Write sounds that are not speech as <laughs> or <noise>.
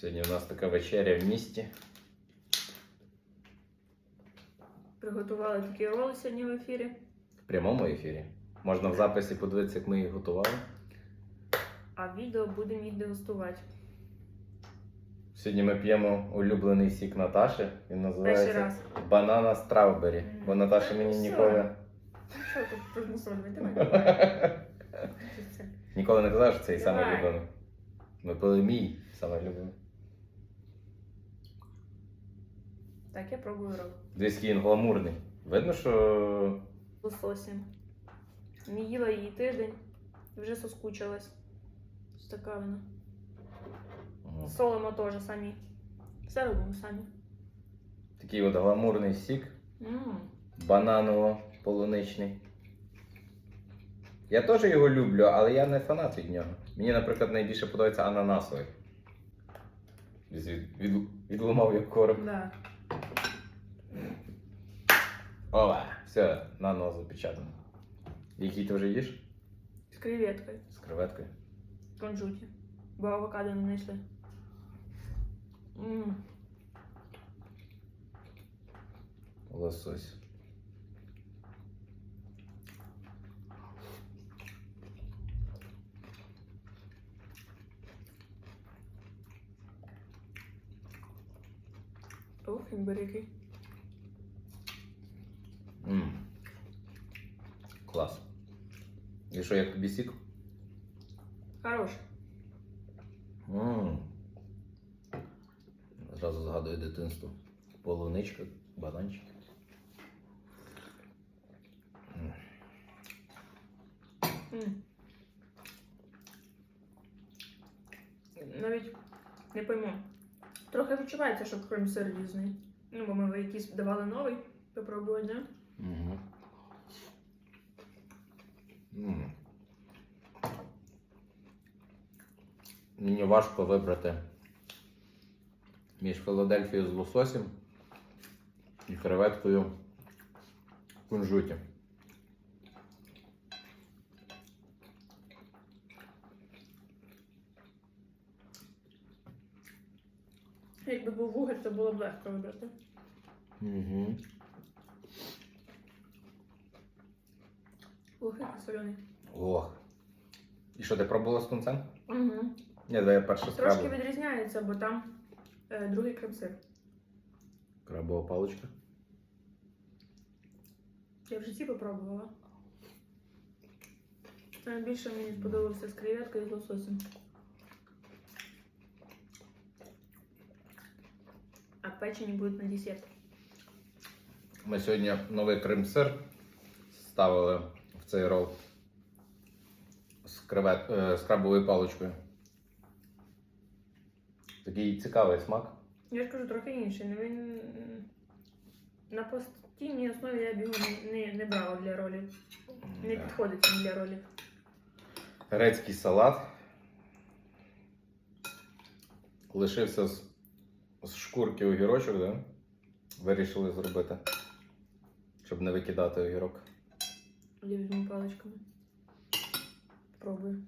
Сьогодні у нас така вечеря в місті. Приготували такі роли сьогодні в ефірі. В прямому ефірі. Можна в записі подивитися, як ми їх готували. А відео будемо їх дегустувати. Сьогодні ми п'ємо улюблений сік Наташі. Він Перший називається раз. Банана Страубері. Бо Наташа мені Все. ніколи. Що тут примусольний? Давай. <laughs> давай. Що це? Ніколи не казав, що це і саме Давай. улюблений. Ми пили мій саме улюблений. Так, я пробую рол. Десь він гламурний. Видно, що Лососем. Не їла її тиждень. Вже соскучилась. Ось така вона. Солимо теж самі. Все робимо самі. такий от гламурний сік. М. бананово-полуничний. Я теж його люблю, але я не фанат від нього. Мені, наприклад, найбільше подобається ананасовий. Від, від, відломав як короб. Да. Ова, все, нано запечатано. Який ти вже їш? З креветкою. З креветкою. Кунжуті. Бо авокадо не знайшли. М. Лосось. Ох, імбирики. М. Клас. І що, як тобі сік? Хорош. М. Зразу згадую дитинство. Полуничка, бананчик. М. Навіть не пойму. Трохи відчувається, що крем-сир різний. Ну, бо ми якийсь давали новий попробувати, да? Угу. Мені важко вибрати між Філадельфією з лососем і креветкою в кунжуті. Якби був вуголь, то було б легко вибрати. Угу. Ух, який соляний. Ох. І що, ти пробувала з тунцем? Угу. Ні, давай я перше Трошки скрабу. відрізняється, бо там е, другий крем-сир. Крабова паличка. Я в житті попробувала. Найбільше мені сподобався з креветкою і з лососем. А печені будуть на десерт. Ми сьогодні новий крем-сир ставили цей рол з, кревет, е, з крабовою паличкою. Такий цікавий смак. Я ж кажу, трохи інший. Ну, Він на постійній основі я б його не, не, брала для ролів. Не підходить він для ролів. Грецький салат. Лишився з, з шкурки огірочок, да? Вирішили зробити, щоб не викидати огірок. Я візьму паличками. Пробую.